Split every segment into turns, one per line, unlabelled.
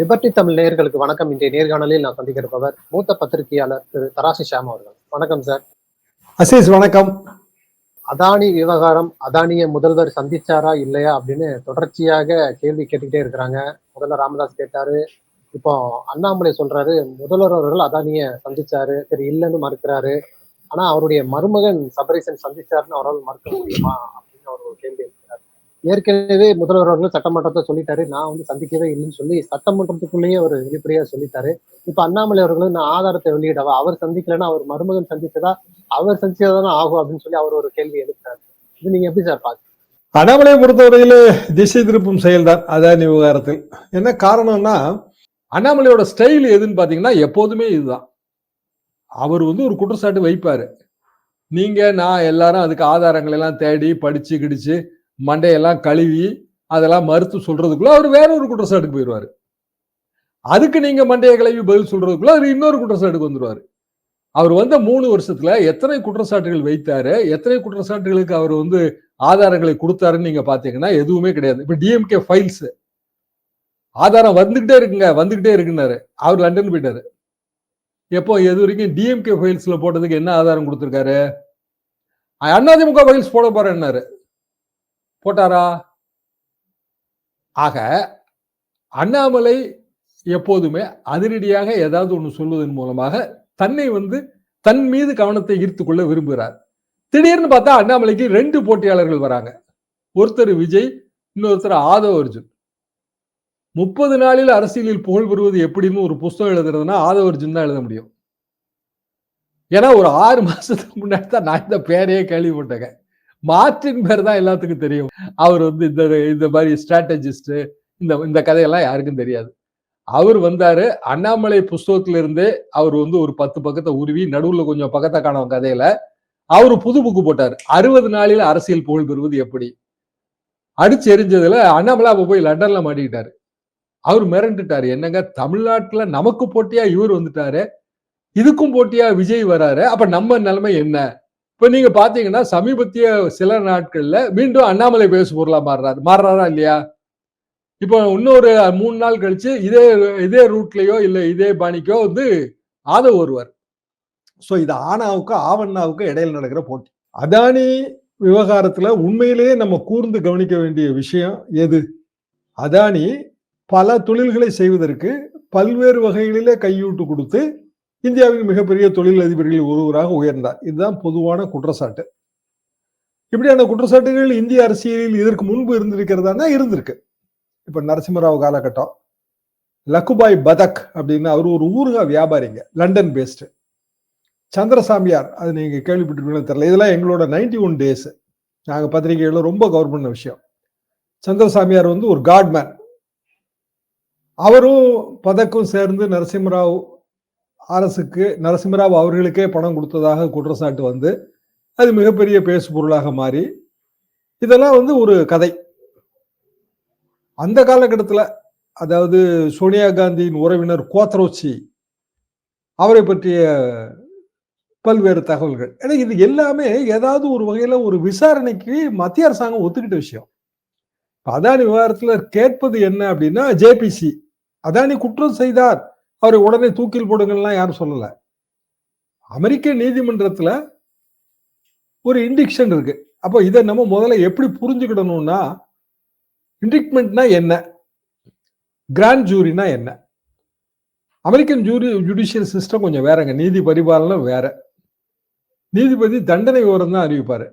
Liberty Tamil நேயர்களுக்கு வணக்கம். இன்றைய நேர்காணலில் நான் சந்திக்க இருப்பவர் மூத்த பத்திரிகையாளர் திரு தராசி ஷியாம் அவர்கள். வணக்கம் சார்.
அசீஸ் வணக்கம்.
அதானி விவகாரம் அதானிய முதல்வர் சந்திச்சாரா இல்லையா அப்படின்னு தொடர்ச்சியாக கேள்வி கேட்டுக்கிட்டே இருக்கிறாங்க. முதல்ல ராமதாஸ் கேட்டாரு. இப்போ அண்ணாமலை சொல்றாரு முதல்வர் அவர்கள் அதானிய சந்திச்சாரு. சரி இல்லைன்னு மறுக்கிறாரு. ஆனா அவருடைய மருமகன் சபரீசன் சந்திச்சாருன்னு அவரால் மறுக்க முடியுமா அப்படின்னு அவர் ஒரு கேள்வி ஏற்கனவே முதல்வர் அவர்கள் சட்டமன்றத்தை சொல்லிட்டாரு. நான் வந்து சந்திக்கவே இல்லைன்னு சொல்லி சட்டமன்றத்துக்குள்ளேயே அவர் வெளிப்படையா சொல்லிட்டாரு. இப்ப அண்ணாமலை அவர்களும் நான் ஆதாரத்தை வெளியிடவா? அவர் சந்திக்கலன்னா அவர் மருமகன் சந்திச்சதா அவர் சந்திச்சதானே ஆகும் அப்படின்னு சொல்லி அவர் ஒரு கேள்வி எழுப்புறாரு. இது நீங்க எப்படி சார் பாக்குறீங்க
அண்ணாமலையை பொறுத்தவரையில திசை திருப்பும் செயல்தான். அதானி விவகாரத்தில். என்ன காரணம்னா அண்ணாமலையோட ஸ்டைல் எதுன்னு பாத்தீங்கன்னா எப்போதுமே இதுதான். அவர் வந்து ஒரு குற்றச்சாட்டு வைப்பாரு. நீங்க நான் எல்லாரும் அதுக்கு ஆதாரங்கள் எல்லாம் தேடி படிச்சு கிடிச்சு மண்டையெல்லாம் கழுவி அதெல்லாம் மறுத்து சொல்றதுக்குள்ள அவர் வேற ஒரு குற்றச்சாட்டுக்கு போயிடுவாரு அதுக்கு நீங்க மண்டையை கழுவி பதில் சொல்றதுக்குள்ள அவர் இன்னொரு குற்றச்சாட்டுக்கு வந்துடுவாரு அவர் வந்த மூணு வருஷத்துல எத்தனை குற்றச்சாட்டுகள் வைத்தாரு எத்தனை குற்றச்சாட்டுகளுக்கு அவர் வந்து ஆதாரங்களை கொடுத்தாருன்னு நீங்க பாத்தீங்கன்னா எதுவுமே கிடையாது இப்ப டிஎம்கே ஃபைல்ஸ் ஆதாரம் வந்துகிட்டே இருக்குங்க வந்துகிட்டே இருக்குன்னாரு அவர் லண்டன் போயிட்டாரு எப்போ எது வரைக்கும் டிஎம்கே ஃபைல்ஸ்ல போட்டதுக்கு என்ன ஆதாரம் கொடுத்துருக்காரு அதிமுக ஃபைல்ஸ் போட போறேன்னாரு போட்டாரா? ஆக அண்ணாமலை எப்போதுமே அதிரடியாக ஏதாவது ஒன்று சொல்வதன் மூலமாக தன்னை வந்து தன் மீது கவனத்தை ஈர்த்து கொள்ள விரும்புகிறார். திடீர்னு பார்த்தா அண்ணாமலைக்கு ரெண்டு போட்டியாளர்கள் வராங்க. ஒருத்தர் விஜய் இன்னொருத்தர் ஆதவ அர்ஜுன். முப்பது நாளில் அரசியலில் புகழ் பெறுவது எப்படின்னு ஒரு புஸ்தகம் எழுதுறதுன்னா ஆதவ அர்ஜுன் தான் எழுத முடியும். ஏன்னா ஒரு ஆறு மாசத்துக்கு முன்னாடி தான் நான் இந்த பேரையே கேள்விப்பட்டேங்க. மார்டின் பேர் தான் எல்லாத்துக்கும் தெரியும். அவர் வந்து இந்த இந்த மாதிரி ஸ்ட்ராட்டஜிஸ்ட் இந்த இந்த கதையெல்லாம் யாருக்கும் தெரியாது. அவர் வந்தாரு அண்ணாமலை புஸ்தகத்திலிருந்தே அவர் வந்து ஒரு பத்து பக்கத்தை உருவி நடுவுல கொஞ்சம் பக்கத்தை காணும் கதையில. அவர் புது புக்கு போட்டார். அறுபது நாளில் அரசியல் புகழ் பெறுவது எப்படி? அடிச்சு எரிஞ்சதுல அண்ணாமலை அப்ப போய் லண்டன்ல மாட்டிக்கிட்டாரு. அவர் மிரண்டுட்டாரு. என்னங்க தமிழ்நாட்டுல நமக்கு போட்டியா இவர் வந்துட்டாரு? இதுக்கும் போட்டியா விஜய் வராரு? அப்ப நம்ம நிலைமை என்ன? இப்போ நீங்க பாத்தீங்கன்னா சமீபத்திய சில நாட்கள்ல மீண்டும் அண்ணாமலை பேசு பொருளா மாறுறாரு. மாறுறாரா இல்லையா? இப்போ இன்னொரு மூணு நாள் கழிச்சு இதே இதே ரூட்லயோ இல்லை இதே பாணிக்கோ வந்து ஆதவ் வருவார். ஸோ இது ஆனாவுக்கு ஆவண்ணாவுக்கு இடையில நடக்கிற போட்டி. அதானி விவகாரத்துல உண்மையிலேயே நம்ம கூர்ந்து கவனிக்க வேண்டிய விஷயம் எது? அதானி பல தொழில்களை செய்வதற்கு பல்வேறு வகைகளிலே கையூட்டு கொடுத்து இந்தியாவின் மிகப்பெரிய தொழில் அதிபர்களில் ஒருவராக உயர்ந்தார். இதுதான் பொதுவான குற்றச்சாட்டு. இப்படியான குற்றச்சாட்டுகள் இந்திய அரசியலில் இதற்கு முன்பு இருந்திருக்கிறதா இருந்திருக்கு. இப்ப நரசிம்மராவ் காலகட்டம் லக்குபாய் பதக் அப்படின்னு அவர் ஒரு ஊருகா வியாபாரிங்க லண்டன் பேஸ்டு சந்திரசாமியார் அது நீங்க கேள்விப்பட்டிருக்கீங்களா தெரியல. இதெல்லாம் எங்களோட நைன்டி ஒன் டேஸ் நாங்கள் பத்திரிகைகளில் ரொம்ப கவர் பண்ண விஷயம். சந்திரசாமியார் வந்து ஒரு காட்மேன் அவரும் பதக்கும் சேர்ந்து நரசிம்மராவ் அரசுக்கு நரசிம்மராவ் அவர்களுக்கே பணம் கொடுத்ததாக குற்றச்சாட்டு வந்து அது மிகப்பெரிய பேசு பொருளாக மாறி இதெல்லாம் வந்து ஒரு கதை. அந்த காலகட்டத்தில் அதாவது சோனியா காந்தியின் உறவினர் கோத்ரோச்சி அவரை பற்றிய பல்வேறு தகவல்கள். ஏன்னா இது எல்லாமே ஏதாவது ஒரு வகையில் ஒரு விசாரணைக்கு மத்திய அரசாங்கம் ஒத்துக்கிட்ட விஷயம். அதானி விவகாரத்தில் கேட்பது என்ன அப்படின்னா ஜேபிசி அதானி குற்றம் செய்தார். அவரை உடனே தூக்கில் போடுங்கள்லாம் யாரும் சொல்லலை. அமெரிக்க நீதிமன்றத்தில் ஒரு இண்டிக்ஷன் இருக்கு. அப்போ இதை நம்ம முதல்ல எப்படி புரிஞ்சுக்கிடணும்னா இண்டிக்மெண்ட்னா என்ன? கிராண்ட் ஜூரினா என்ன? அமெரிக்கன் ஜூரி ஜுடிஷியல் சிஸ்டம் கொஞ்சம் வேறங்க. நீதி பரிபாலனை வேற. நீதிபதி தண்டனை விவரம் தான் அறிவிப்பார்.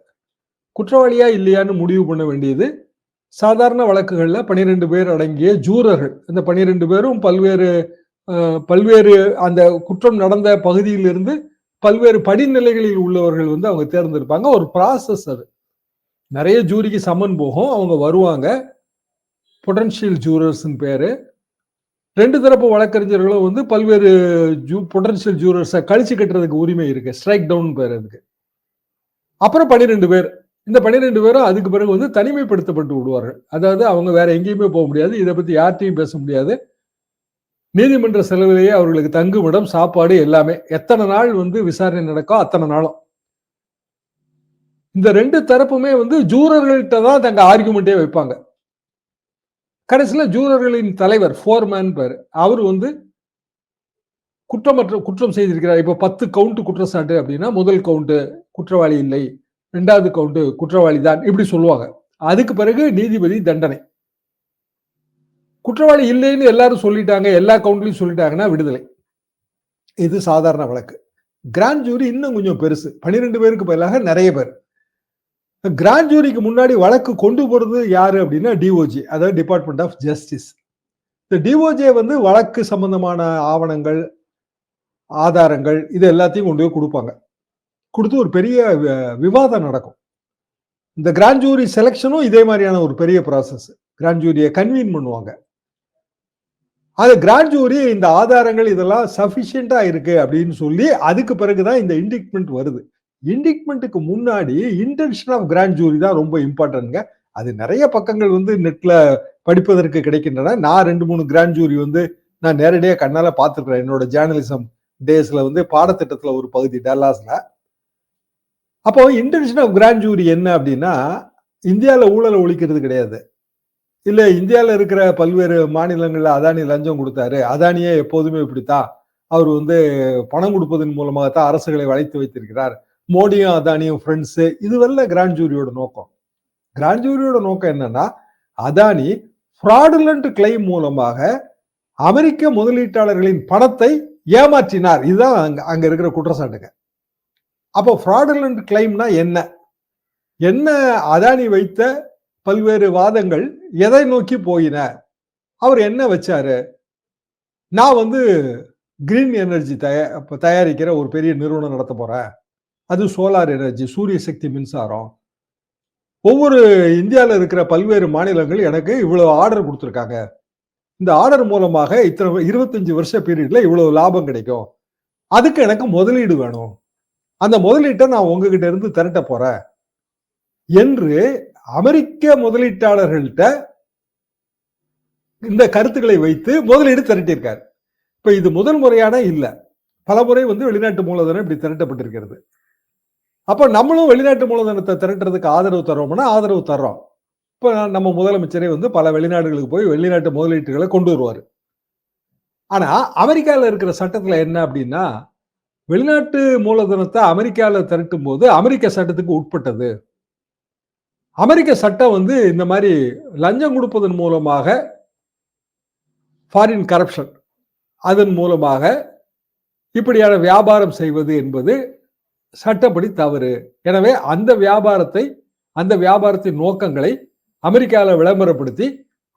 குற்றவாளியா இல்லையான்னு முடிவு பண்ண வேண்டியது சாதாரண வழக்குகளில் பனிரெண்டு பேர் அடங்கிய ஜூரர்கள். இந்த பனிரெண்டு பேரும் பல்வேறு பல்வேறு அந்த குற்றம் நடந்த பகுதியிலிருந்து பல்வேறு படிநிலைகளில் உள்ளவர்கள் வந்து அவங்க தேர்ந்தெடுப்பாங்க. ஒரு ப்ராசஸ் அது. நிறைய ஜூரிக்கு சம்மன் போகும். அவங்க வருவாங்க. பொட்டன்ஷியல் ஜூரர்ஸ்ன்னு பேர். ரெண்டு தரப்பு வழக்கறிஞர்களும் வந்து பல்வேறு ஜூ பொட்டன்ஷியல் ஜூரர்ஸை கழிச்சு கட்டுறதுக்கு உரிமை இருக்கு. ஸ்ட்ரைக் டவுன் பேர் அதுக்கு. அப்புறம் பன்னிரெண்டு பேர். இந்த பன்னிரெண்டு பேரும் அதுக்கு பிறகு வந்து தனிமைப்படுத்தப்பட்டு விடுவார்கள். அதாவது அவங்க வேற எங்கேயுமே போக முடியாது. இதை பத்தி யார்ட்டையும் பேச முடியாது. நீதிமன்ற செலவிலேயே அவர்களுக்கு தங்குமிடம் சாப்பாடு எல்லாமே. எத்தனை நாள் வந்து விசாரணை நடக்கும் அத்தனை நாளும். இந்த ரெண்டு தரப்புமே வந்து ஜூரர்கள்ட்ட தான் தங்க ஆர்குமெண்டே வைப்பாங்க. கடைசியில் ஜூரர்களின் தலைவர் ஃபோர்மேன் பேர் அவர் வந்து குற்றமற்ற குற்றம் செய்திருக்கிறார். இப்போ பத்து கவுண்ட் குற்றச்சாட்டு அப்படின்னா முதல் கவுண்ட் குற்றவாளி இல்லை ரெண்டாவது கவுண்ட் குற்றவாளி தான் இப்படி சொல்லுவாங்க. அதுக்கு பிறகு நீதிபதி தண்டனை. குற்றவாளி இல்லைன்னு எல்லாரும் சொல்லிட்டாங்க எல்லா கவுண்ட்லையும் சொல்லிட்டாங்கன்னா விடுதலை. இது சாதாரண வழக்கு. கிராண்ட் ஜூரி இன்னும் கொஞ்சம் பெருசு. பன்னிரெண்டு பேருக்கு பதிலாக நிறைய பேர். கிராண்ட் ஜூரிக்கு முன்னாடி வழக்கு கொண்டு போறது யாரு அப்படின்னா டிஓஜி அதாவது டிபார்ட்மெண்ட் ஆஃப் ஜஸ்டிஸ் இந்த டிஓஜே வந்து வழக்கு சம்பந்தமான ஆவணங்கள் ஆதாரங்கள் இது எல்லாத்தையும் கொண்டு போய் கொடுப்பாங்க. கொடுத்து ஒரு பெரிய வி- விவாதம் நடக்கும். இந்த கிராண்ட் ஜூரி செலெக்ஷனும் இதே மாதிரியான ஒரு பெரிய ப்ராசஸ் கிராண்ட் ஜூரியை கன்வீன் பண்ணுவாங்க. அது கிராண்ட் ஜூரி இந்த ஆதாரங்கள் இதெல்லாம் சஃபிஷியண்டா இருக்கு அப்படின்னு சொல்லி அதுக்கு பிறகுதான் இந்த இண்டிக்மெண்ட் வருது. இண்டிக்மெண்ட்டுக்கு முன்னாடி இன்டென்ஷன் ஆஃப் கிராண்ட் ஜூரி தான் ரொம்ப இம்பார்ட்டன்ட்ங்க அது நிறைய பக்கங்கள் வந்து நெட்ல படிப்பதற்கு கிடைக்கின்றன. நான் ரெண்டு மூணு கிராண்ட் ஜூரி வந்து நான் நேரடியாக கண்ணால பார்த்துருக்குறேன். என்னோட ஜேர்னலிசம் டேஸ்ல வந்து பாடத்திட்டத்துல ஒரு பகுதி டல்லாஸ்ல. அப்போ இன்டென்ஷன் ஆஃப் கிராண்ட் ஜூரி என்ன அப்படின்னா இந்தியாவில் ஊழலை ஒழிக்கிறது கிடையாது. இல்ல இந்தியாவில் இருக்கிற பல்வேறு மாநிலங்கள்ல அதானி லஞ்சம் கொடுத்தாரு. அதானியே எப்போதுமே இப்படித்தான் அவர் வந்து பணம் கொடுப்பதன் மூலமாகத்தான் அரசுகளை வளைத்து வைத்திருக்கிறார். மோடியும் அதானியும் ஃப்ரெண்ட்ஸ் இதுவல்ல கிராண்ட் ஜூரியோட நோக்கம். கிராண்ட் ஜூரியோட நோக்கம் என்னன்னா அதானி ஃப்ராடுலண்ட் கிளைம் மூலமாக அமெரிக்க முதலீட்டாளர்களின் பணத்தை ஏமாற்றினார். இதுதான் அங்க அங்க இருக்கிற குற்றச்சாட்டுங்க. அப்போ ஃப்ராடுலண்ட் கிளைம்னா என்ன? என்ன அதானி வைத்த பல்வேறு வாதங்கள் எதை நோக்கி போயின? அவர் என்ன வச்சாரு? நான் வந்து கிரீன் எனர்ஜி தயா தயாரிக்கிற ஒரு பெரிய நிறுவனம் நடத்த போறேன். அது சோலார் எனர்ஜி சூரிய சக்தி மின்சாரம். ஒவ்வொரு இந்தியாவில் இருக்கிற பல்வேறு மாநிலங்கள் எனக்கு இவ்வளவு ஆர்டர் கொடுத்துருக்காங்க. இந்த ஆர்டர் மூலமாக இத்தனை இருபத்தஞ்சு வருஷ பீரியட்ல இவ்வளவு லாபம் கிடைக்கும். அதுக்கு எனக்கு முதலீடு வேணும். அந்த முதலீட்டை நான் உங்ககிட்ட இருந்து திரட்ட போறேன். என்று அமெரிக்க முதலீட்டாளர்கள்ட்ட இந்த கருத்துக்களை வைத்து முதலீடு திரட்டியிருக்காரு. இப்ப இது முதல் முறையான இல்லை. பல முறை வந்து வெளிநாட்டு மூலதனம் இப்படி திரட்டப்பட்டிருக்கிறது. அப்ப நம்மளும் வெளிநாட்டு மூலதனத்தை திரட்டுறதுக்கு ஆதரவு தர்றோம்னா ஆதரவு தர்றோம். இப்ப நம்ம முதலமைச்சரே வந்து பல வெளிநாடுகளுக்கு போய் வெளிநாட்டு முதலீட்டுகளை கொண்டு வருவார். ஆனா அமெரிக்காவில் இருக்கிற சட்டத்துல என்ன அப்படின்னா வெளிநாட்டு மூலதனத்தை அமெரிக்காவில் திரட்டும் போது அமெரிக்க சட்டத்துக்கு உட்பட்டது. அமெரிக்க சட்டம் வந்து இந்த மாதிரி லஞ்சம் கொடுப்பதன் மூலமாக ஃபாரின் கரப்ஷன் அதன் மூலமாக இப்படியான வியாபாரம் செய்வது என்பது சட்டப்படி தவறு. எனவே அந்த வியாபாரத்தை அந்த வியாபாரத்தின் நோக்கங்களை அமெரிக்காவில் விளம்பரப்படுத்தி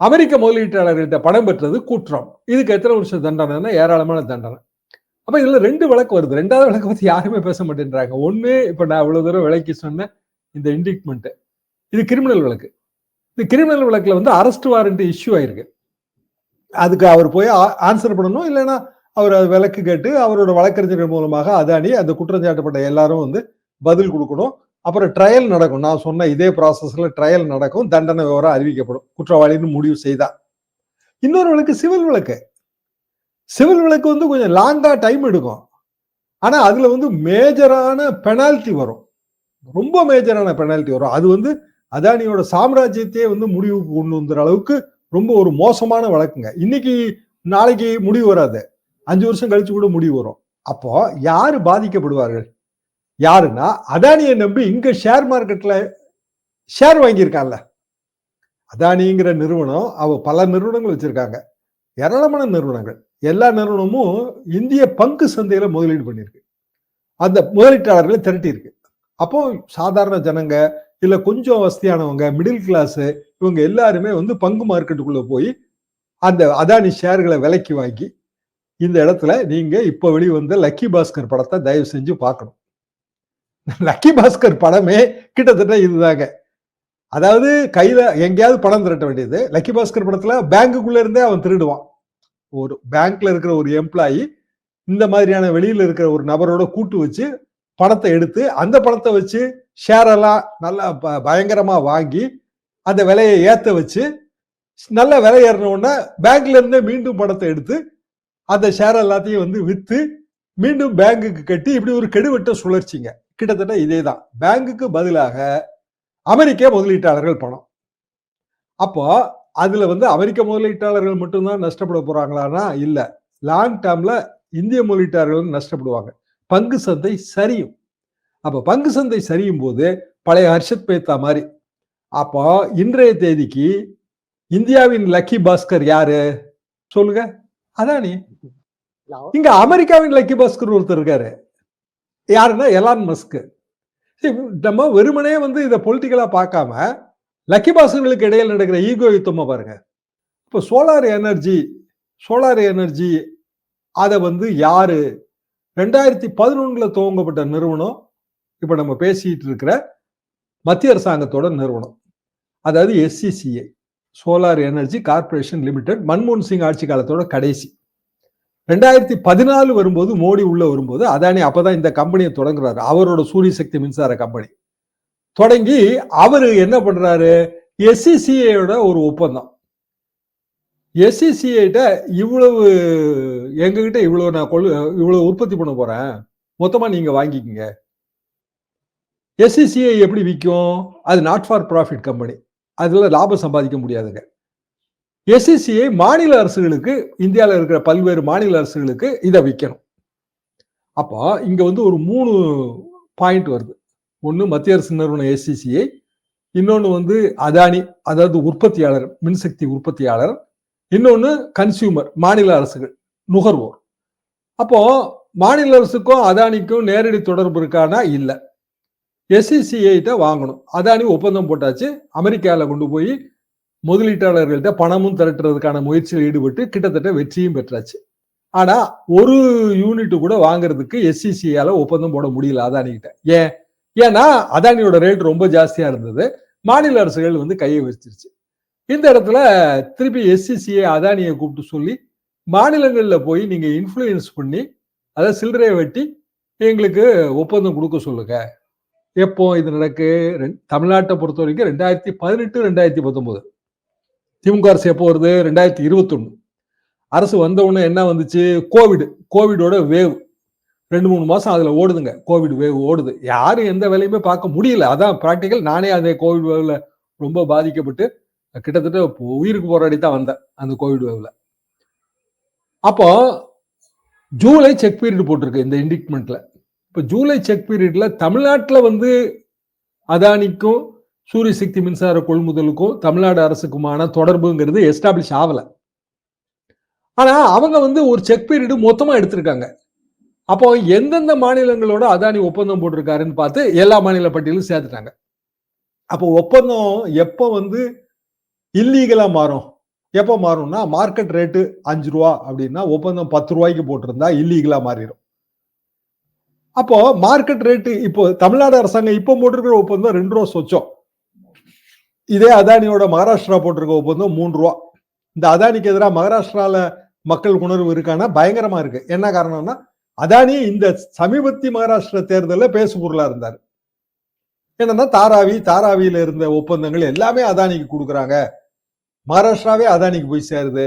அமெரிக்க முதலீட்டாளர்கள்ட்ட பணம் பெற்றது குற்றம். இதுக்கு எத்தனை வருஷம் தண்டனைன்னா ஏராளமான தண்டனை. அப்போ இதில் ரெண்டு வழக்கு வருது. ரெண்டாவது வழக்கு பற்றி யாருமே பேச மாட்டேன்றாங்க. ஒன்று இப்போ நான் இவ்வளோ தூரம் விலைக்கு சொன்ன இந்த இண்டிக்மெண்ட்டு இது கிரிமினல் வழக்கு. இந்த கிரிமினல் வழக்கில் வந்து அரெஸ்ட் வாரண்ட் இஷ்யூ ஆயிருக்கு. அதுக்கு அவர் போய் ஆன்சர் பண்ணணும் இல்லைன்னா அவர் அது விளக்கு கேட்டு அவரோட வழக்கறிஞர்கள் மூலமாக அதானி அந்த குற்றஞ்சாட்டப்பட்ட எல்லாரும் வந்து பதில் கொடுக்கணும். அப்புறம் ட்ரையல் நடக்கும். நான் சொன்ன இதே ப்ராசஸ்ல ட்ரையல் நடக்கும். தண்டனை விவரம் அறிவிக்கப்படும். குற்றவாளின்னு முடிவு செய்தா. இன்னொரு வழக்கு சிவில் வழக்கு. சிவில் வழக்கு வந்து கொஞ்சம் லாங்கா டைம் எடுக்கும். ஆனா அதுல வந்து மேஜரான பெனால்ட்டி வரும். ரொம்ப மேஜரான பெனால்ட்டி வரும். அது வந்து அதானியோட சாம்ராஜ்யத்தையே வந்து முடிவுக்கு கொண்டு வந்துற அளவுக்கு ரொம்ப ஒரு மோசமான வழக்குங்க. இன்னைக்கு நாளைக்கு முடிவு வராது. அஞ்சு வருஷம் கழிச்சு கூட முடிவு வரும். அப்போ யாரு பாதிக்கப்படுவார்கள்? யாருன்னா அதானியை நம்பி இங்க ஷேர் மார்க்கெட்ல ஷேர் வாங்கியிருக்கான்ல. அதானிங்கிற நிறுவனம் அவ பல நிறுவனங்கள் வச்சிருக்காங்க. ஏராளமான நிறுவனங்கள். எல்லா நிறுவனமும் இந்திய பங்கு சந்தையில முதலீடு பண்ணியிருக்கு. அந்த முதலீட்டாளர்களை திரட்டியிருக்கு. அப்போ சாதாரண ஜனங்க இல்ல கொஞ்சம் வசதியானவங்க மிடில் கிளாஸ் இவங்க எல்லாருமே வந்து பங்கு மார்க்கெட்டுக்குள்ள போய் அந்த அதானி ஷேர்களை விலைக்கு வாங்கி இந்த இடத்துல நீங்க இப்ப வெளிவந்த லக்கி பாஸ்கர் படத்தை தயவு செஞ்சு பார்க்கணும். லக்கி பாஸ்கர் படமே கிட்டத்தட்ட இதுதாங்க. அதாவது கையில எங்கேயாவது பணம் திரட்ட வேண்டியது லக்கி பாஸ்கர் படத்துல பேங்குக்குள்ள இருந்தே அவன் திருடுவான். ஒரு பேங்க்ல இருக்கிற ஒரு எம்ப்ளாயி இந்த மாதிரியான வெளியில இருக்கிற ஒரு நபரோட கூட்டு வச்சு பணத்தை எடுத்து அந்த பணத்தை வச்சு ஷேரெல்லாம் நல்லா ப- பயங்கரமா வாங்கி அந்த விலையை ஏற்ற வச்சு நல்ல விலை ஏறினோடனே பேங்க்ல இருந்தே மீண்டும் பணத்தை எடுத்து அந்த ஷேர் எல்லாத்தையும் வந்து விற்று மீண்டும் பேங்குக்கு கட்டி இப்படி ஒரு கெடுவட்ட சுழற்சிங்க. கிட்டத்தட்ட இதே தான் பேங்குக்கு பதிலாக அமெரிக்க முதலீட்டாளர்கள் பணம். அப்போ அதுல வந்து அமெரிக்க முதலீட்டாளர்கள் மட்டும்தான் நஷ்டப்பட போறாங்களான்னா இல்லை. லாங் டேர்ம்ல இந்திய முதலீட்டாளர்கள் நஷ்டப்படுவாங்க. பங்கு சந்தை சரியும். அப்போ பங்கு சந்தை சரியும் போது பழைய ஹர்ஷத் மேத்தா மாதிரி. அப்போ இன்றைய தேதிக்கு இந்தியாவின் லக்கி பாஸ்கர் யாரு? சொல்லுங்க. அதானி. இங்க அமெரிக்காவின் லக்கி பாஸ்கர் ஒருத்தர் இருக்காரு. யாருன்னா எலான் மஸ்க் நம்ம வெறுமனே வந்து இதை பொலிட்டிக்கலா பார்க்காம லக்கி பாஸ்கர்களுக்கு இடையில் நடக்கிற ஈகோ யுத்தமா பாருங்க. இப்போ சோலார் எனர்ஜி சோலார் எனர்ஜி அதை வந்து யாரு ரெண்டாயிரத்தி பதினொன்றில் துவங்கப்பட்ட நிறுவனம் இப்போ நம்ம பேசிட்டு இருக்கிற மத்திய அரசாங்கத்தோட நிறுவனம். அதாவது SECI Solar Energy Corporation Limited மன்மோகன் சிங் ஆட்சி காலத்தோட கடைசி. ரெண்டாயிரத்தி பதினாலு வரும்போது மோடி உள்ள வரும்போது அதானி அப்பதான் இந்த கம்பெனியை தொடங்குறாரு. அவரோட சூரிய சக்தி மின்சார கம்பெனி. தொடங்கி அவரு என்ன பண்றாரு? எஸ்சிசிஐயோட ஒரு ஒப்பந்தம். எஸ்சிசிஐட்ட இவ்வளவு எங்ககிட்ட இவ்வளவு நான் கொள்ளு இவ்வளவு உற்பத்தி பண்ண போறேன். மொத்தமா நீங்க வாங்கிக்கங்க. எஸ்சிசிஐ எப்படி விற்கும் அது நாட் ஃபார் ப்ராஃபிட் கம்பெனி அதில் லாபம் சம்பாதிக்க முடியாதுங்க. எஸ்சிசிஐ மாநில அரசுகளுக்கு இந்தியாவில் இருக்கிற பல்வேறு மாநில அரசுகளுக்கு இதை விற்கணும் அப்போ இங்க வந்து ஒரு மூணு பாயிண்ட் வருது. ஒன்று மத்திய அரசு நிறுவனம் எஸ்சிசிஐ இன்னொன்று வந்து அதானி அதாவது உற்பத்தியாளர் மின்சக்தி உற்பத்தியாளர் இன்னொன்று கன்சியூமர் மாநில அரசுகள். நுகர்வோர். அப்போ மாநில அரசுக்கும் அதானிக்கும் நேரடி தொடர்பு இருக்கானா? இல்லை. எஸ்சிசிஐட்ட வாங்கணும். அதானி ஒப்பந்தம் போட்டாச்சு. அமெரிக்காவில் கொண்டு போய் முதலீட்டாளர்கள்ட்ட பணமும் திரட்டுறதுக்கான முயற்சியில் ஈடுபட்டு கிட்டத்தட்ட வெற்றியும் பெற்றாச்சு. ஆனா ஒரு யூனிட் கூட வாங்குறதுக்கு எஸ்சிசியால ஒப்பந்தம் போட முடியல அதானிக்கிட்ட ஏன்? ஏன்னா அதானியோட ரேட் ரொம்ப ஜாஸ்தியா இருந்தது. மாநில அரசுகள் வந்து கையை வச்சிருச்சு இந்த இடத்துல திருப்பி எஸ்சிசிஐ அதானியை கூப்பிட்டு சொல்லி மாநிலங்களில் போய் நீங்கள் இன்ஃப்ளூயன்ஸ் பண்ணி அதை சில்லறையை வெட்டி எங்களுக்கு ஒப்பந்தம் கொடுக்க சொல்லுங்க. எப்போ இது நடக்கு? தமிழ்நாட்டை பொறுத்த வரைக்கும் ரெண்டாயிரத்தி பதினெட்டு ரெண்டாயிரத்தி பத்தொன்பது திமுக அரசு எப்போ வருது? ரெண்டாயிரத்தி இருபத்தொன்னு. அரசு வந்த உடனே என்ன வந்துச்சு? கோவிடு கோவிடோட வேவ். ரெண்டு மூணு மாதம் அதில் ஓடுதுங்க. கோவிட் வேவ் ஓடுது. யாரும் எந்த வேலையுமே பார்க்க முடியல. அதான் ப்ராக்டிக்கல் நானே அதே கோவிட் வேவில் ரொம்ப பாதிக்கப்பட்டு கிட்டத்தட்ட உயிருக்கு போராடி தான் வந்தேன் அந்த கோவிட் வேவில். அப்போ ஜூலை செக் பீரியட் போட்டிருக்கு இந்த இண்டிக்மெண்ட்ல இப்போ ஜூலை செக் பீரியட்ல தமிழ்நாட்டில் வந்து அதானிக்கும் சூரிய சக்தி மின்சார கொள்முதலுக்கும் தமிழ்நாடு அரசுக்குமான தொடர்புங்கிறது எஸ்டாப்ளிஷ் ஆகலை. ஆனால் அவங்க வந்து ஒரு செக் பீரியடு மொத்தமாக எடுத்திருக்காங்க. அப்போ எந்தெந்த மாநிலங்களோட அதானி ஒப்பந்தம் போட்டிருக்காருன்னு பார்த்து எல்லா மாநில பட்டியலும் சேர்த்துட்டாங்க. அப்போ ஒப்பந்தம் எப்போ வந்து இல்லீகலாக மாறும்? எப்போ மாறும்னா மார்க்கெட் ரேட்டு அஞ்சு ரூபா அப்படின்னா ஒப்பந்தம் பத்து ரூபாய்க்கு போட்டிருந்தா இல்லீகலா மாறிடும். அப்போ மார்க்கெட் ரேட்டு இப்போ தமிழ்நாடு அரசாங்கம் இப்போ போட்டிருக்கிற ஒப்பந்தம் ரெண்டு ரூபா சொச்சம். இதே அதானியோட மகாராஷ்டிரா போட்டிருக்க ஒப்பந்தம் மூணு ரூபா. இந்த அதானிக்கு எதிராக மகாராஷ்டிரால மக்கள் உணர்வு இருக்கானா பயங்கரமா இருக்கு. என்ன காரணம்னா அதானி இந்த சமீபத்திய மகாராஷ்டிரா தேர்தலில் பேசு பொருளா இருந்தார். என்னன்னா தாராவி தாராவியில இருந்த ஒப்பந்தங்கள் எல்லாமே அதானிக்கு கொடுக்குறாங்க. மகாராஷ்டிராவே அதானிக்கு போய் சேருது.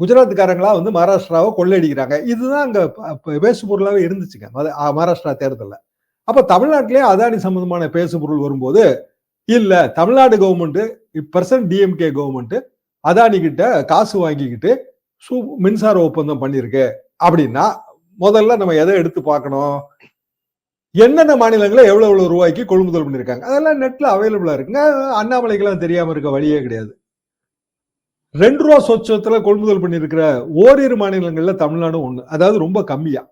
குஜராத்துக்காரங்களா வந்து மகாராஷ்டிராவை கொள்ளையடிக்கிறாங்க. இதுதான் அங்கே பேசு பொருளாகவே இருந்துச்சுங்க. மகாராஷ்டிரா தேர்தலில். அப்போ தமிழ்நாட்டிலேயே அதானி சம்பந்தமான பேசு பொருள் வரும்போது இல்லை Tamil Nadu government percent DMK government Adani கிட்ட காசு வாங்கிக்கிட்டு சூ மின்சார ஒப்பந்தம் பண்ணியிருக்கு அப்படின்னா முதல்ல நம்ம எதை எடுத்து பார்க்கணும்? என்னென்ன மாநிலங்களில் எவ்வளோ எவ்வளோ ரூபாய்க்கு கொள்முதல் பண்ணியிருக்காங்க அதெல்லாம் நெட்டில் அவைலபிளாக இருக்குங்க. அண்ணாமலைக்கெல்லாம் தெரியாமல் இருக்க வழியே கிடையாது. ரெண்டு ரூபா சொச்சத்துல கொள்முதல் பண்ணியிருக்கிற ஓரிரு மாநிலங்களில் தமிழ்நாடும் ஒன்று அதாவது ரொம்ப கம்மியா.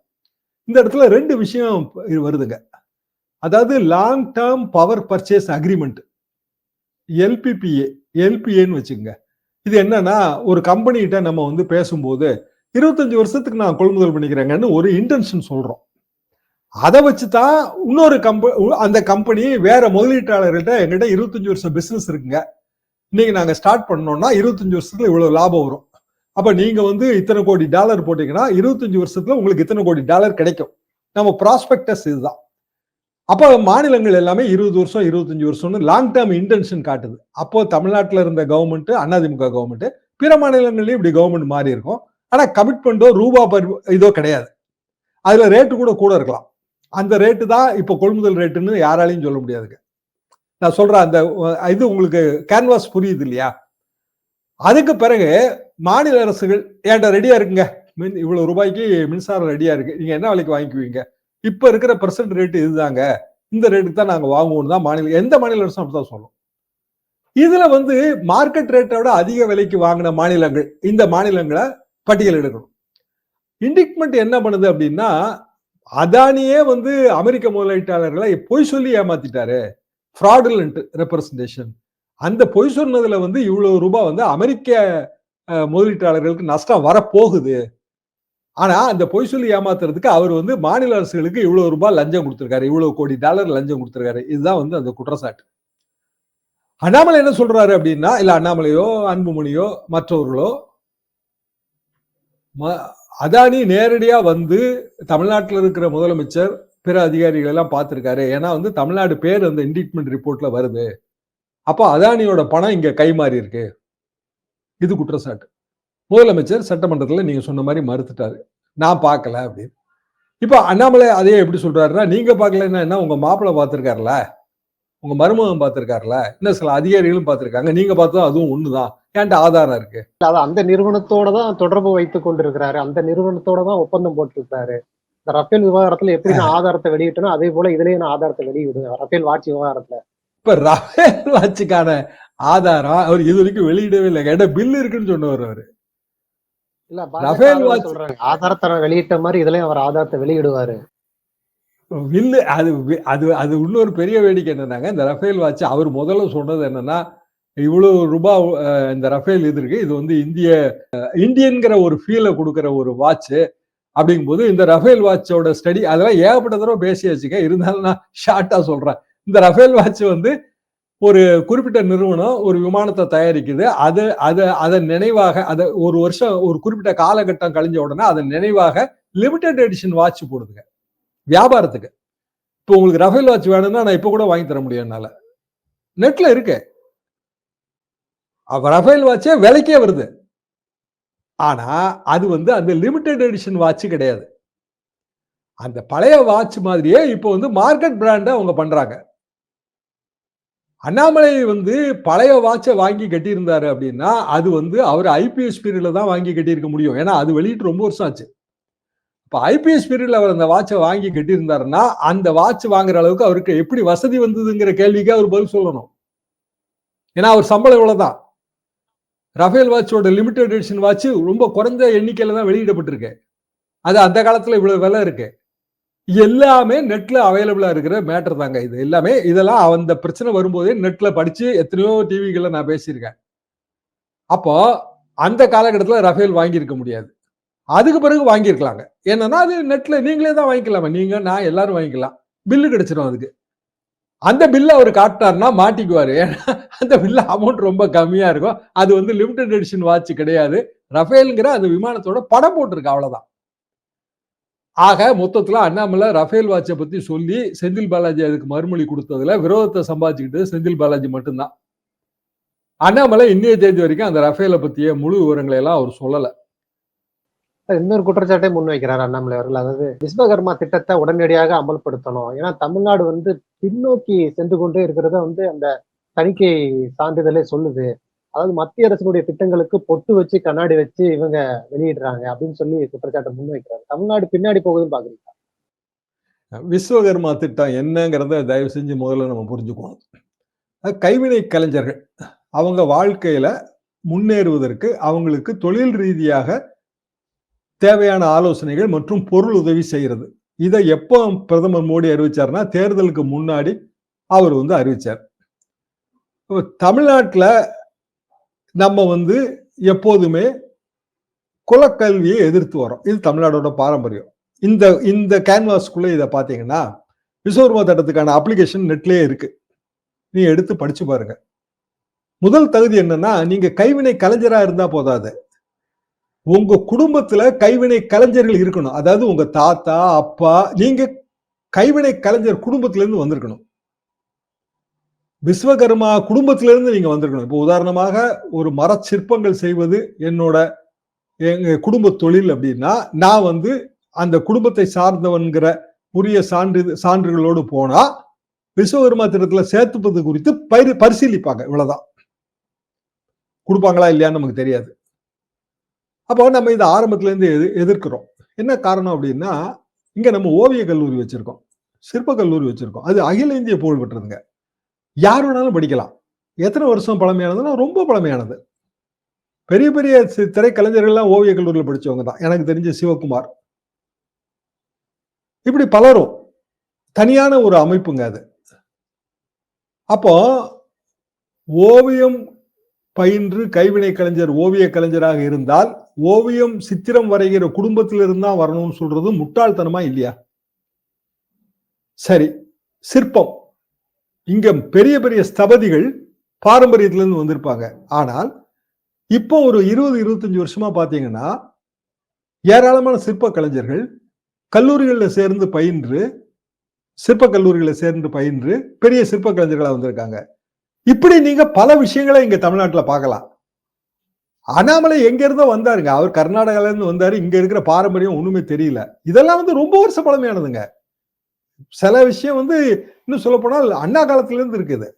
இந்த இடத்துல ரெண்டு விஷயம் வருதுங்க. அதாவது long term power purchase agreement LPPA எல்பிஏன்னு வச்சுக்கோங்க. இது என்னன்னா ஒரு கம்பெனிகிட்ட நம்ம வந்து பேசும்போது இருபத்தஞ்சு வருஷத்துக்கு நான் கொள்முதல் பண்ணிக்கிறேங்கன்னு ஒரு இன்டென்ஷன் சொல்றோம். அதை வச்சு தான் இன்னொரு கம்பெனி அந்த கம்பெனி வேற முதலீட்டாளர்கள்ட்ட எங்கிட்ட இருபத்தஞ்சு வருஷம் பிசினஸ் இருக்குங்க. இன்னைக்கு நாங்கள் ஸ்டார்ட் பண்ணோம்னா இருபத்தஞ்சு வருஷத்துல இவ்வளவு லாபம் வரும். அப்ப நீங்க வந்து இத்தனை கோடி டாலர் போட்டீங்கன்னா இருபத்தஞ்சு வருஷத்துல உங்களுக்கு இத்தனை கோடி டாலர் கிடைக்கும். நம்ம ப்ராஸ்பெக்டஸ் இதுதான். அப்போ மாநிலங்கள் எல்லாமே இருபது வருஷம் இருபத்தஞ்சு வருஷம்னு லாங் டேர்ம் இன்டென்ஷன் காட்டுது. அப்போ தமிழ்நாட்டில் இருந்த கவர்மெண்ட் அதிமுக கவர்மெண்ட் பிற மாநிலங்கள்லயும் இப்படி கவர்மெண்ட் மாறி இருக்கும். ஆனா கமிட்மெண்ட்டோ ரூபா பர் இதோ கிடையாது. அதுல ரேட்டு கூட கூட இருக்கலாம். அந்த ரேட்டு தான் இப்போ கொள்முதல் ரேட்டுன்னு யாராலையும் சொல்ல முடியாதுங்க. நான் சொல்றேன் அந்த இது உங்களுக்கு கேன்வாஸ் புரியுது இல்லையா? அதுக்கு பிறகு மாநில அரசுகள் ஏன்டா ரெடியா இருக்குங்க? மின் இவ்வளவு ரூபாய்க்கு மின்சாரம் ரெடியா இருக்கு. நீங்க என்ன விலைக்கு வாங்கிக்குவீங்க? இப்ப இருக்கிற பிரசன்ட் ரேட் இதுதாங்க. இந்த ரேட்டுக்கு தான் நாங்க வாங்குவோம் தான் மாநில எந்த மாநில அரசும் அப்படிதான் சொல்லும். இதுல வந்து மார்க்கெட் ரேட்டை விட அதிக விலைக்கு வாங்கின மாநிலங்கள் இந்த மாநிலங்களை பட்டியல் எடுக்கணும். இண்டிக்மெண்ட் என்ன பண்ணுது அப்படின்னா அதானியே வந்து அமெரிக்க முதலீட்டாளர்களை பொய் சொல்லி ஏமாத்திட்டாரு. ஃப்ராடுலண்ட் ரெப்ரசன்டேஷன் அந்த பொய் சொன்னதுல வந்து இவ்வளவு ரூபாய் வந்து அமெரிக்க முதலீட்டாளர்களுக்கு நஷ்டம் வரப்போகுது. ஆனா அந்த பொய் சொல்லி ஏமாத்துறதுக்கு அவர் வந்து மாநில அரசுகளுக்கு இவ்வளவு ரூபாய் லஞ்சம் கொடுத்திருக்காரு. இவ்வளவு கோடி டாலர் லஞ்சம் கொடுத்திருக்காரு. இதுதான் வந்து அந்த குற்றச்சாட்டு. அண்ணாமலை என்ன சொல்றாரு அப்படின்னா இல்ல அண்ணாமலையோ அன்புமணியோ மற்றவர்களோ ம- அதானி நேரடியா வந்து தமிழ்நாட்டில் இருக்கிற முதலமைச்சர் பிற அதிகாரிகள் எல்லாம் பார்த்துருக்காரு. ஏன்னா வந்து தமிழ்நாடு பேர் அந்த இண்டிக்மெண்ட் ரிப்போர்ட்ல வருது. அப்போ அதானியோட பணம் இங்க கைமாறி இருக்கு. இது குற்றச்சாட்டு. முதலமைச்சர் சட்டமன்றத்தில் நீங்க சொன்ன மாதிரி மறுத்துட்டாரு. நான் பார்க்கல அப்படின்னு. இப்போ அண்ணாமலை அதே எப்படி சொல்றாருன்னா நீங்க பார்க்கலன்னா என்ன? உங்க மாப்பிள்ளை பார்த்திருக்காருல? உங்க மருமகன் பார்த்துருக்காருல? இன்னும் சில அதிகாரிகளும் பார்த்திருக்காங்க. நீங்க பார்த்தா அதுவும் ஒண்ணுதான். ஏன்ட்டு ஆதாரம் இருக்கு?
அந்த நிறுவனத்தோட தான் தொடர்பு வைத்துக் கொண்டிருக்கிறாரு. அந்த நிறுவனத்தோட தான் ஒப்பந்தம் போட்டிருக்காரு இந்த ரஃபேல் விவகாரத்துல எப்படி நான் ஆதாரத்தை வெளியிட்டனோ அதே போல இதுலயும் நான் ஆதாரத்தை வெளியிடுவேன். ரஃபேல் வாட்சி விவகாரத்துல.
இப்ப ரஃபேல் வாட்சுக்கான ஆதாரம் அவர் இது வரைக்கும் வெளியிடவே இல்லை. ஏன்னா பில் இருக்குன்னு சொன்னவர் அவரு.
இல்ல
ரஃபேல் வாட்ச்-
சொல்றாங்க. ஆதாரத்தை வெளியிட்ட மாதிரி இதுலயும் அவர் ஆதாரத்தை வெளியிடுவாரு.
வில்லு அது அது அது இன்னொரு பெரிய வேடிக்கை என்னன்னாங்க இந்த ரஃபேல் வாட்ச் அவர் முதல்ல சொன்னது என்னன்னா இவ்வளவு அஹ், இந்த ரஃபேல் இது இருக்கு. இது வந்து இந்திய இந்தியன்கிற ஒரு ஃபீலை கொடுக்கிற ஒரு வாட்ச் அப்படிங்கும்போது இந்த ரஃபேல் வாட்சோட ஸ்டடி அதெல்லாம் ஏகப்பட்ட தடவை பேசியாச்சுங்க. இருந்தாலும் நான் ஷார்ட்டாக சொல்கிறேன் இந்த ரஃபேல் வாட்ச் வந்து ஒரு குறிப்பிட்ட நிறுவனம் ஒரு விமானத்தை தயாரிக்குது. அது அது அதன் நினைவாக அதை ஒரு வருஷம் ஒரு குறிப்பிட்ட காலகட்டம் கழிஞ்ச உடனே அதன் நினைவாக லிமிடெட் எடிஷன் வாட்ச் போடுதுங்க. வியாபாரத்துக்கு. இப்போ உங்களுக்கு ரஃபேல் வாட்ச் வேணும்னா நான் இப்போ கூட வாங்கி தர முடியும் என்னால். நெட்டில் இருக்கு. ரஃபேல் வாட்சே விலைக்கே வருது. ஆனா அது வந்து அந்த லிமிடெட் எடிஷன் வாட்ச் கிடையாது. அந்த பழைய வாட்ச் மாதிரியே இப்போ வந்து மார்க்கெட் பிராண்டை அவங்க பண்றாங்க. அண்ணாமலை வந்து பழைய வாட்சை வாங்கி கட்டியிருந்தாரு அப்படின்னா அது வந்து அவர் ஐபிஎஸ் பீரியட்ல தான் வாங்கி கட்டியிருக்க முடியும். ஏன்னா அது வெளியிட்டு ரொம்ப வருஷம் ஆச்சு. இப்போ ஐபிஎஸ் பீரியட்ல அவர் அந்த வாட்சை வாங்கி கட்டியிருந்தாருன்னா அந்த வாட்ச் வாங்குற அளவுக்கு அவருக்கு எப்படி வசதி வந்ததுங்கிற கேள்விக்கு அவர் பதில் சொல்லணும். ஏன்னா அவர் சம்பளம் இவ்வளவுதான். ரஃபேல் வாட்சோட லிமிடெட் எடிஷன் வாட்ச் ரொம்ப குறைந்த எண்ணிக்கையில் தான் வெளியிடப்பட்டிருக்கு. அது அந்த காலத்தில் இவ்வளோ விலை இருக்கு. எல்லாமே நெட்ல அவைலபிளா இருக்கிற மேட்டர் தாங்க இது. எல்லாமே இதெல்லாம் அந்த பிரச்சனை வரும்போதே நெட்ல படிச்சு எத்தனையோ டிவிகளில் நான் பேசியிருக்கேன். அப்போ அந்த காலகட்டத்தில் ரஃபேல் வாங்கியிருக்க முடியாது. அதுக்கு பிறகு வாங்கியிருக்கலாங்க. என்னன்னா அது நெட்ல நீங்களே தான் வாங்கிக்கலாமா. நீங்க நான் எல்லாரும் வாங்கிக்கலாம். பில்லு கிடைச்சிடும் அதுக்கு. அந்த பில்லை அவர் காட்டினார்னா மாட்டிக்குவார். ஏன்னா அந்த பில்லு அமௌண்ட் ரொம்ப கம்மியாக இருக்கும். அது வந்து லிமிடெட் எடிஷன் வாட்ச் கிடையாது. ரஃபேல்ங்கிற அந்த விமானத்தோட படம் போட்டிருக்கு அவ்வளோதான் ஆக மொத்தத்தில் அண்ணாமலை ரஃபேல் வாட்சை பற்றி சொல்லி செந்தில் பாலாஜி அதுக்கு மறுமொழி கொடுத்ததுல விரோதத்தை சம்பாதிச்சுக்கிட்டது செந்தில் பாலாஜி மட்டும்தான். அண்ணாமலை இன்னைய தேதி வரைக்கும் அந்த ரஃபேலை பற்றிய முழு விவரங்களை எல்லாம் அவர் சொல்லலை.
இன்னொரு குற்றச்சாட்டை முன்வைக்கிறார் அண்ணாமலை அவர்கள். அதாவது விஸ்வகர்மா திட்டத்தை உடனடியாக அமல்படுத்தணும். ஏன்னா தமிழ்நாடு வந்து பின்னோக்கி சென்று கொண்டே இருக்கிறத வந்து அந்த தணிக்கை சான்றிதழே சொல்லுது. அதாவது மத்திய அரசினுடைய திட்டங்களுக்கு பொட்டு வச்சு கண்ணாடி வச்சு இவங்க வெளியிடுறாங்க அப்படின்னு சொல்லி குற்றச்சாட்டை முன்வைக்கிறாரு. தமிழ்நாடு பின்னாடி போகுதுன்னு பாக்குறீங்க
விஸ்வகர்மா திட்டம் என்னங்கிறத தயவு செஞ்சு முதல்ல நம்ம புரிஞ்சுக்கணும். கைவினை கலைஞர்கள் அவங்க வாழ்க்கையில முன்னேறுவதற்கு அவங்களுக்கு தொழில் ரீதியாக தேவையான ஆலோசனைகள் மற்றும் பொருள் உதவி செய்கிறது. இதை எப்போ பிரதமர் மோடி அறிவிச்சார்னா தேர்தலுக்கு முன்னாடி அவர் வந்து அறிவிச்சார். தமிழ்நாட்டில் நம்ம வந்து எப்போதுமே குலக்கல்வியை எதிர்த்து வரோம் இது தமிழ்நாடோட பாரம்பரியம். இந்த இந்த கேன்வாஸ்க்குள்ளே இதை பார்த்தீங்கன்னா விஸ்வகர்மா திட்டத்துக்கான அப்ளிகேஷன் நெட்லேயே இருக்கு. நீ எடுத்து படிச்சு பாருங்க. முதல் தகுதி என்னன்னா நீங்க கைவினை கலைஞராக இருந்தா போதாது. உங்க குடும்பத்துல கைவினை கலைஞர்கள் இருக்கணும். அதாவது உங்க தாத்தா அப்பா நீங்க கைவினை கலைஞர் குடும்பத்துல இருந்து வந்திருக்கணும். விஸ்வகர்மா குடும்பத்துல இருந்து நீங்க வந்திருக்கணும். இப்போ உதாரணமாக ஒரு மர சிற்பங்கள் செய்வது என்னோட எங்க குடும்ப தொழில் அப்படின்னா நான் வந்து அந்த குடும்பத்தை சார்ந்தவன்கிற உரிய சான்று சான்றுகளோடு போனா விஸ்வகர்மா திட்டத்துல சேர்த்துப்பது குறித்து பயிர் பரிசீலிப்பாங்க. இவ்வளவுதான். கொடுப்பாங்களா இல்லையான்னு நமக்கு தெரியாது. அப்போ நம்ம இதை ஆரம்பத்துலேருந்து எது எதிர்க்கிறோம். என்ன காரணம் அப்படின்னா இங்கே நம்ம ஓவிய கல்லூரி வச்சுருக்கோம். சிற்ப கல்லூரி வச்சுருக்கோம். அது அகில இந்திய புகழ் பெற்றதுங்க. யார் வேணாலும் படிக்கலாம். எத்தனை வருஷம் பழமையானதுன்னா ரொம்ப பழமையானது. பெரிய பெரிய திரைக்கலைஞர்கள்லாம் ஓவிய கல்லூரியில் படிச்சவங்க தான். எனக்கு தெரிஞ்ச சிவகுமார். இப்படி பலரும். தனியான ஒரு அமைப்புங்க அது. அப்போ ஓவியம் பயின்று கைவினை கலைஞர் ஓவிய கலைஞராக இருந்தால் ஓவியம் சித்திரம் வரைகிற குடும்பத்திலிருந்து தான் வரணும்னு சொல்றது முட்டாள்தனமா இல்லையா? சரி சிற்பம். இங்க பெரிய பெரிய ஸ்தபதிகள் பாரம்பரியத்திலிருந்து வந்திருப்பாங்க. ஆனால் இப்போ ஒரு இருபது இருபத்தஞ்சு வருஷமா பார்த்தீங்கன்னா ஏராளமான சிற்ப கலைஞர்கள் கல்லூரிகளில் சேர்ந்து பயின்று சிற்ப கல்லூரிகளில் சேர்ந்து பயின்று பெரிய சிற்ப கலைஞர்களாக வந்திருக்காங்க. இப்படி நீங்க பல விஷயங்களை இங்க தமிழ்நாட்டுல பார்க்கலாம். அண்ணாமலை எங்க இருந்தோ வந்தாருங்க. அவர் கர்நாடகால இருந்து வந்தாரு. இங்க இருக்கிற பாரம்பரியம் ஒண்ணுமே தெரியல. இதெல்லாம் வந்து ரொம்ப வருஷம் பழமையானதுங்க. சில விஷயம் வந்து இன்னும் சொல்ல போனால் அண்ணா காலத்துல இருந்து இருக்குது.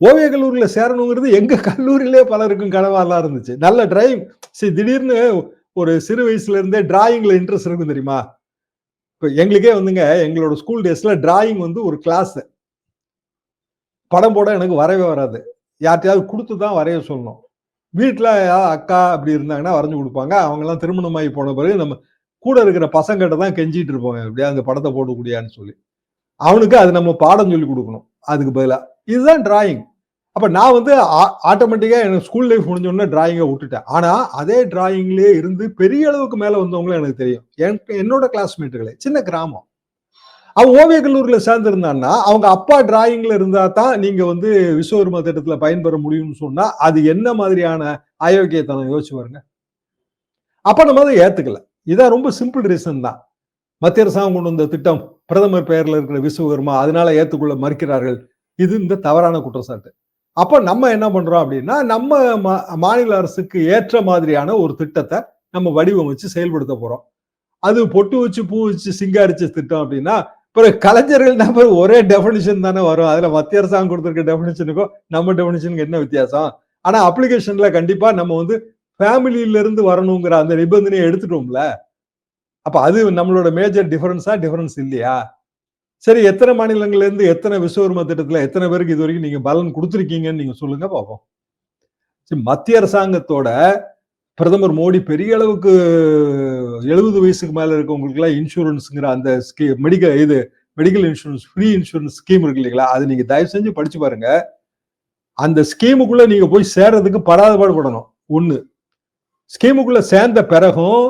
ஓவிய கல்லூரியில சேரணுங்கிறது எங்க கல்லூரியிலே பலருக்கும் கனவாலாம் இருந்துச்சு. நல்ல டிரைவிங் சரி திடீர்னு ஒரு சிறு வயசுல இருந்தே டிராயிங்ல இன்ட்ரெஸ்ட் இருக்கும் தெரியுமா? இப்போ எங்களுக்கே வந்துங்க எங்களோட ஸ்கூல் டேஸ்ல டிராயிங் வந்து ஒரு கிளாஸ் படம் போட எனக்கு வரவே வராது. யார்கிட்டயாவது கொடுத்து தான் வரைய சொல்லணும். வீட்டில் அக்கா அப்படி இருந்தாங்கன்னா வரைஞ்சு கொடுப்பாங்க. அவங்கெல்லாம் திருமணமாகி போன பிறகு நம்ம கூட இருக்கிற பசங்கிட்ட தான் கெஞ்சிட்டு இருப்போம். எப்படியா அந்த படத்தை போடக்கூடியான்னு சொல்லி. அவனுக்கு அது நம்ம பாடம் சொல்லி கொடுக்கணும். அதுக்கு பதிலாக இதுதான் டிராயிங் அப்போ நான் வந்து ஆட்டோமேட்டிக்காக எனக்கு ஸ்கூல் லைஃப் முடிஞ்சோடனே டிராயிங்கை விட்டுட்டேன். ஆனால் அதே டிராயிங்லேயே இருந்து பெரிய அளவுக்கு மேலே வந்தவங்களும் எனக்கு தெரியும். எனக்கு என்னோட கிளாஸ்மேட்டுகளே சின்ன கிராமம். அவன் ஓவிய கல்லூரியில சேர்ந்திருந்தான்னா அவங்க அப்பா டிராயிங்ல இருந்தா தான் நீங்க வந்து விஸ்வகர்மா திட்டத்துல பயன்பெற முடியும்னு சொன்னா அது என்ன மாதிரியான அயோக்கியத்தனம் யோசிச்சு பாருங்க. அப்ப நம்ம அதை ஏத்துக்கல. இதான் ரொம்ப சிம்பிள் ரீசன் தான். மத்திய அரசாங்கம் கொண்டு வந்த திட்டம் பிரதமர் பெயர்ல இருக்கிற விஸ்வகர்மா அதனால ஏத்துக்கொள்ள மறுக்கிறார்கள். இது இந்த தவறான குற்றச்சாட்டு. அப்ப நம்ம என்ன பண்றோம் அப்படின்னா நம்ம மா- மாநில அரசுக்கு ஏற்ற மாதிரியான ஒரு திட்டத்தை நம்ம வடிவமைச்சு செயல்படுத்த போறோம். அது பொட்டு வச்சு பூ வச்சு சிங்காரிச்ச திட்டம் அப்படின்னா பிறகு கலைஞர்கள் நம்ம ஒரே டெபினிஷன் தானே வரும். அதுல மத்திய அரசாங்கம் கொடுத்துருக்க டெபினிஷனுக்கும் நம்ம டெபினிஷனுக்கு என்ன வித்தியாசம்? ஆனா அப்ளிகேஷன்ல கண்டிப்பா நம்ம வந்து ஃபேமிலியில இருந்து வரணுங்கிற அந்த நிபந்தனையை எடுத்துட்டோம்ல. அப்ப அது நம்மளோட மேஜர் டிஃபரன்ஸா டிஃபரன்ஸ் இல்லையா? சரி எத்தனை மாநிலங்கள்ல இருந்து எத்தனை விஸ்வகர்ம திட்டத்துல எத்தனை பேருக்கு இது வரைக்கும் நீங்க பலன் கொடுத்துருக்கீங்கன்னு நீங்க சொல்லுங்க பார்ப்போம். மத்திய அரசாங்கத்தோட பிரதமர் மோடி பெரிய அளவுக்கு எழுபது வயசுக்கு மேலே இருக்கவங்களுக்குலாம் இன்சூரன்ஸுங்கிற அந்த ஸ்கீம் மெடிக்கல் இது medical insurance free insurance scheme இருக்கு இல்லைங்களா? அது நீங்கள் தயவு செஞ்சு படிச்சு பாருங்க. அந்த ஸ்கீமுக்குள்ளே நீங்கள் போய் சேர்றதுக்கு படாத படணும் ஒன்று ஸ்கீமுக்குள்ளே சேர்ந்த பிறகும்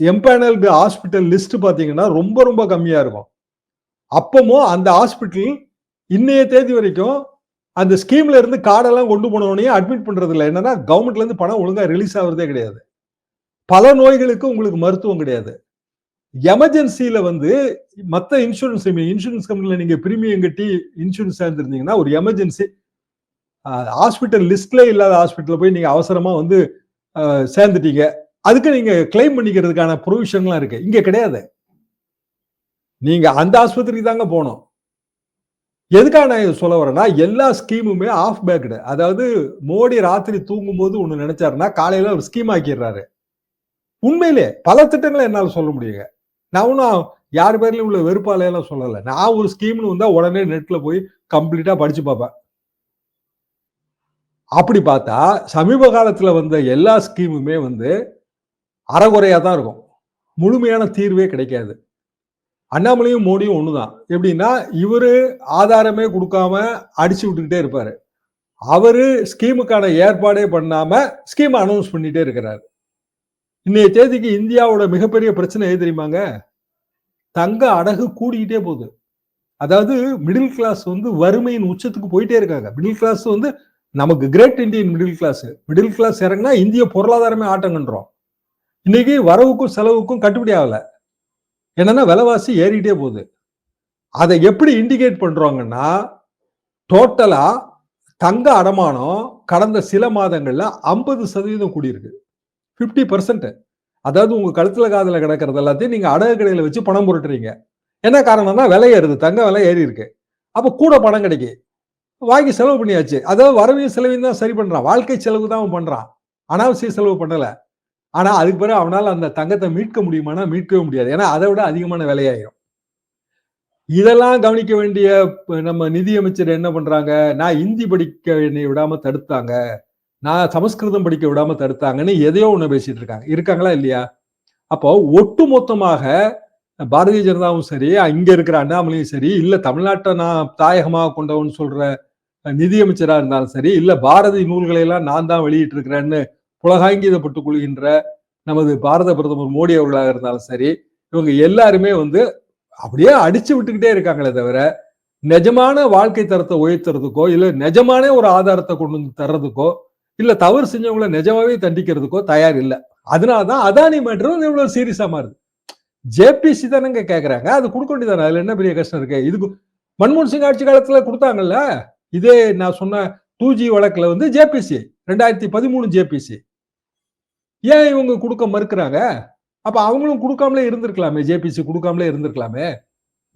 எம்பேனல்டு ஹாஸ்பிட்டல் லிஸ்ட் பார்த்தீங்கன்னா ரொம்ப ரொம்ப கம்மியாக இருக்கும். அப்பமும் அந்த ஹாஸ்பிட்டல் இன்னைய தேதி வரைக்கும் அந்த ஸ்கீம்ல இருந்து கார்டெல்லாம் கொண்டு போனவனையும் அட்மிட் பண்றது இல்லை என்னன்னா கவர்மெண்ட்ல இருந்து பணம் ஒழுங்கா ரிலீஸ் ஆகுறதே கிடையாது. பல நோய்களுக்கு உங்களுக்கு மருத்துவம் கிடையாது. எமர்ஜென்சியில வந்து மற்ற இன்சூரன்ஸ் இன்சூரன்ஸ் கம்பெனியில் நீங்க பிரீமியம் கட்டி இன்சூரன்ஸ் சேர்ந்துருந்தீங்கன்னா ஒரு எமர்ஜென்சி ஹாஸ்பிட்டல் லிஸ்ட்ல இல்லாத ஹாஸ்பிட்டலில் போய் நீங்க அவசரமா வந்து சேர்ந்துட்டீங்க. அதுக்கு நீங்க கிளைம் பண்ணிக்கிறதுக்கான ப்ரொவிஷன்லாம் இருக்கு. இங்க கிடையாது. நீங்க அந்த ஆஸ்பத்திரிக்கு தாங்க போகணும். எதுக்காக நான் இதை சொல்ல வரேன்னா எல்லா ஸ்கீமுமே ஆஃப் பேக்டு அதாவது மோடி ராத்திரி தூங்கும் போது ஒன்று நினைச்சாருன்னா காலையில ஒரு ஸ்கீம் ஆக்கிடுறாரு. உண்மையிலே பல திட்டங்களை என்னால் சொல்ல முடியுங்க. நான் ஒன்றும் யார் பேர்லையும் உள்ள வெறுப்பாலையெல்லாம் சொல்லலை. நான் ஒரு ஸ்கீம்னு வந்தால் உடனே நெட்டில் போய் கம்ப்ளீட்டாக படித்து பார்ப்பேன். அப்படி பார்த்தா சமீப காலத்தில் வந்த எல்லா ஸ்கீமுமே வந்து அறகுறையாக தான் இருக்கும். முழுமையான தீர்வே கிடைக்காது. அண்ணாமலையும் மோடியும் ஒன்று தான் எப்படின்னா இவரு ஆதாரமே கொடுக்காம அடிச்சு விட்டுக்கிட்டே இருப்பார். அவர் ஸ்கீமுக்கான ஏற்பாடே பண்ணாமல் ஸ்கீம் அனௌன்ஸ் பண்ணிகிட்டே இருக்கிறாரு. இன்னைய தேதிக்கு இந்தியாவோட மிகப்பெரிய பிரச்சனை எது தெரியுமாங்க? தங்க அடகு கூடிக்கிட்டே போகுது. அதாவது மிடில் கிளாஸ் வந்து வறுமையின் உச்சத்துக்கு போயிட்டே இருக்காங்க. மிடில் கிளாஸ் வந்து நமக்கு great Indian middle class middle class இறங்கினா இந்திய பொருளாதாரமே ஆட்டங்கன்றோம். இன்னைக்கு வரவுக்கும் செலவுக்கும் கட்டுப்படி ஆகல. என்னன்னா விலைவாசி ஏறிட்டே போகுது. அதை எப்படி இண்டிகேட் பண்றாங்கன்னா டோட்டலா தங்க அடமானம் கடந்த சில மாதங்கள்ல ஐம்பது சதவீதம் கூடியிருக்கு. ஃபிஃப்டி பர்சன்ட் அதாவது உங்க கழுத்துல காதல கிடக்கிறது எல்லாத்தையும் நீங்க அடகு கடையில வச்சு பணம் புரட்டுறீங்க. என்ன காரணம்னா விலை ஏறுது தங்க விலை ஏறி இருக்கு. அப்ப கூட பணம் கிடைக்கு. வாங்கி செலவு பண்ணியாச்சு. அதாவது வரவையும் செலவையும் தான் சரி பண்றான். வாழ்க்கை செலவு தான் அவன் பண்றான். அனாவசிய செலவு பண்ணல. ஆனா அதுக்கு பிறகு அவனால அந்த தங்கத்தை மீட்க முடியுமானா மீட்கவே முடியாது. ஏன்னா அதை விட அதிகமான விலையாயிரும். இதெல்லாம் கவனிக்க வேண்டிய நம்ம நிதியமைச்சர் என்ன பண்றாங்க? நான் இந்தி படிக்க என்னை விடாம தடுத்தாங்க. நான் சமஸ்கிருதம் படிக்க விடாம தடுத்தாங்கன்னு எதையோ ஒண்ணு பேசிட்டு இருக்காங்க. இருக்காங்களா இல்லையா? அப்போ ஒட்டு மொத்தமாக பாரதிய ஜனதாவும் சரி இங்க இருக்கிற அண்ணாமலையும் சரி இல்ல தமிழ்நாட்டை நான் தாயகமாக கொண்டவன் சொல்ற நிதியமைச்சரா இருந்தாலும் சரி இல்ல பாரதி நூல்களை எல்லாம் நான் தான் வெளியிட்டு இருக்கிறேன்னு புலகாங்கிதப்பட்டுக் கொள்கின்ற நமது பாரத பிரதமர் மோடி அவர்களாக இருந்தாலும் சரி இவங்க எல்லாருமே வந்து அப்படியே அடிச்சு விட்டுக்கிட்டே இருக்காங்களே தவிர நிஜமான வாழ்க்கை தரத்தை உயர்த்துறதுக்கோ இல்ல நிஜமான ஒரு ஆதாரத்தை கொண்டு வந்து தர்றதுக்கோ இல்ல தவறு செஞ்சவங்கள நிஜமாவே தண்டிக்கிறதுக்கோ தயார் இல்ல. அதனாலதான் அதானி மேட்டரும் இவ்வளவு சீரியஸா மாறுது. ஜேபிசி தானங்க கேட்கறாங்க அது கொடுக்க வேண்டியதானே? அதுல என்ன பெரிய கஷ்டம் இருக்கு? இதுக்கு மன்மோகன் சிங் ஆட்சி காலத்துல கொடுத்தாங்கல்ல? இதே நான் சொன்ன டூ ஜி வழக்குல வந்து ஜேபிசி ரெண்டாயிரத்தி பதிமூணு ஜேபிசி ஏன் இவங்க கொடுக்க மறுக்கிறாங்க? அப்ப அவங்களும் கொடுக்காமலே இருந்திருக்கலாமே ஜேபிசி கொடுக்காமலே இருந்திருக்கலாமே.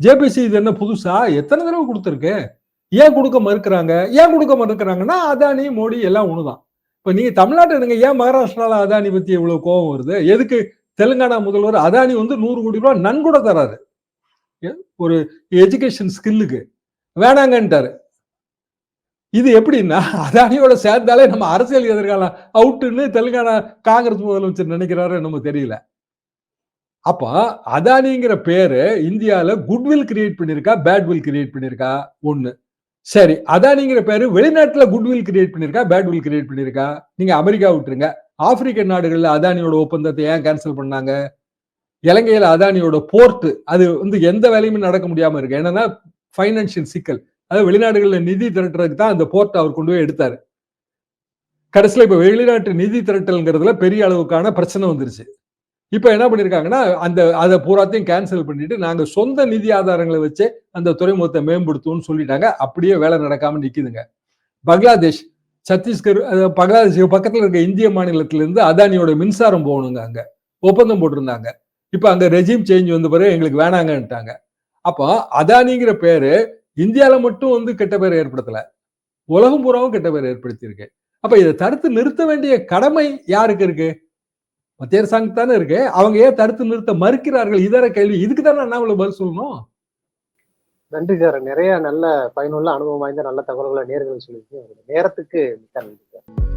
ஜேபிசி இது என்ன புதுசா? எத்தனை தடவை கொடுத்துருக்கு? ஏன் கொடுக்க மறுக்கிறாங்க? ஏன் கொடுக்க மறுக்கிறாங்கன்னா அதானி மோடி எல்லாம் ஒண்ணுதான். இப்போ நீங்கள் தமிழ்நாட்டில் இருங்க ஏன் மகாராஷ்டிராவில் அதானி பற்றி இவ்வளோ கோபம் வருது? எதுக்கு? தெலுங்கானா முதல்வர் அதானி வந்து நூறு கோடி ரூபாய் நன்கூட தராரு. ஒரு எஜுகேஷன் ஸ்கில்லுக்கு வேணாங்கன்ட்டாரு. இது எப்படின்னா அதானியோட சேர்ந்தாலே நம்ம அரசியல் எதிர்காலம் அவுட்டுன்னு தெலுங்கானா காங்கிரஸ் முதலமைச்சர் நினைக்கிறாரு நம்ம தெரியல. அப்போ அதானிங்கிற பேரு இந்தியாவில் குட்வில் கிரியேட் பண்ணியிருக்கா பேட்வில் கிரியேட் பண்ணியிருக்கா ஒன்று சரி அதானிங்கிற பேரு வெளிநாட்டுல குட்வில் கிரியேட் பண்ணிருக்கா பேட்வில் கிரியேட் பண்ணிருக்கா? நீங்க அமெரிக்கா விட்டுருங்க. ஆப்பிரிக்க நாடுகள்ல அதானியோட ஒப்பந்தத்தை ஏன் கேன்சல் பண்ணாங்க? இலங்கையில அதானியோட போர்ட் அது வந்து எந்த வேலையுமே நடக்க முடியாம இருக்கு. என்னன்னா ஃபைனான்சியல் சிக்கல். அதாவது வெளிநாடுகள்ல நிதி திரட்டுறதுக்கு தான் அந்த போர்ட் அவர் கொண்டு போய் எடுத்தாரு. கடைசியில் இப்போ வெளிநாட்டு நிதி திரட்டல்ங்கிறதுல பெரிய அளவுக்கான பிரச்சனை வந்துருச்சு. இப்போ என்ன பண்ணியிருக்காங்கன்னா அந்த அதை பூராத்தையும் கேன்சல் பண்ணிட்டு நாங்கள் சொந்த நிதி ஆதாரங்களை வச்சு அந்த துறைமுகத்தை மேம்படுத்துவோம்னு சொல்லிட்டாங்க. அப்படியே வேலை நடக்காம நிற்கிதுங்க பங்களாதேஷ் சத்தீஸ்கர் பங்களாதேஷ் பக்கத்தில் இருக்க இந்திய மாநிலத்திலேருந்து அதானியோட மின்சாரம் போகணுங்க அங்கே. ஒப்பந்தம் போட்டிருந்தாங்க. இப்போ அங்கே ரெஜிம் சேஞ்ச் வந்த பிறகு எங்களுக்கு வேணாங்கன்ட்டாங்க. அப்போ அதானிங்கிற பேரு இந்தியாவில் மட்டும் வந்து கெட்ட பேர் ஏற்படுத்தலை. உலகம் பூராவும் கெட்ட பேர் ஏற்படுத்தியிருக்கு. அப்போ இதை தடுத்து நிறுத்த வேண்டிய கடமை யாருக்கு இருக்கு? மத்திய அரசாங்கம் தானே இருக்கு? அவங்க ஏன் தடுத்து நிறுத்த மறுக்கிறார்கள்? இதர கேள்வி. இதுக்கு தானே அண்ணாமலை பதில் சொல்லணும்?
நன்றி சார். நிறைய நல்ல பயனுள்ள அனுபவம் வாய்ந்த நல்ல தகவல்களை நேர்கள் சொல்லியிருக்கீங்க. நேரத்துக்கு மிக்க நன்றி சார்.